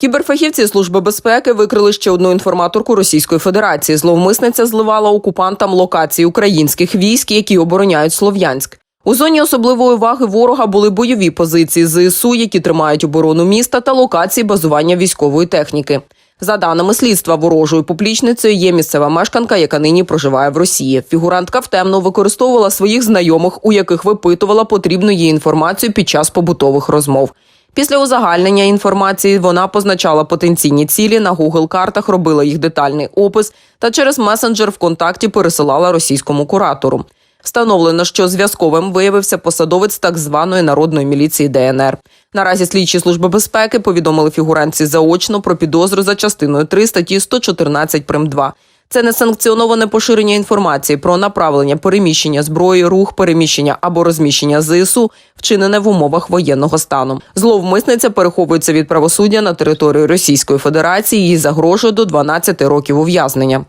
Кіберфахівці Служби безпеки викрили ще одну інформаторку Російської Федерації. Зловмисниця зливала окупантам локації українських військ, які обороняють Слов'янськ. У зоні особливої уваги ворога були бойові позиції ЗСУ, які тримають оборону міста та локації базування військової техніки. За даними слідства, ворожою поплічницею є місцева мешканка, яка нині проживає в Росії. Фігурантка втемно використовувала своїх знайомих, у яких випитувала потрібну їй інформацію під час побутових розмов. Після узагальнення інформації вона позначала потенційні цілі на Google картах, робила їх детальний опис та через месенджер ВКонтакті пересилала російському куратору. Встановлено, що зв'язковим виявився посадовець так званої народної міліції ДНР. Наразі слідчі служби безпеки повідомили фігурантці заочно про підозру за частиною 3 статті 114 прим 2. Це несанкціоноване поширення інформації про направлення переміщення зброї, рух переміщення або розміщення ЗСУ, вчинене в умовах воєнного стану. Зловмисниця переховується від правосуддя на території Російської Федерації. і загрожує до 12 років ув'язнення.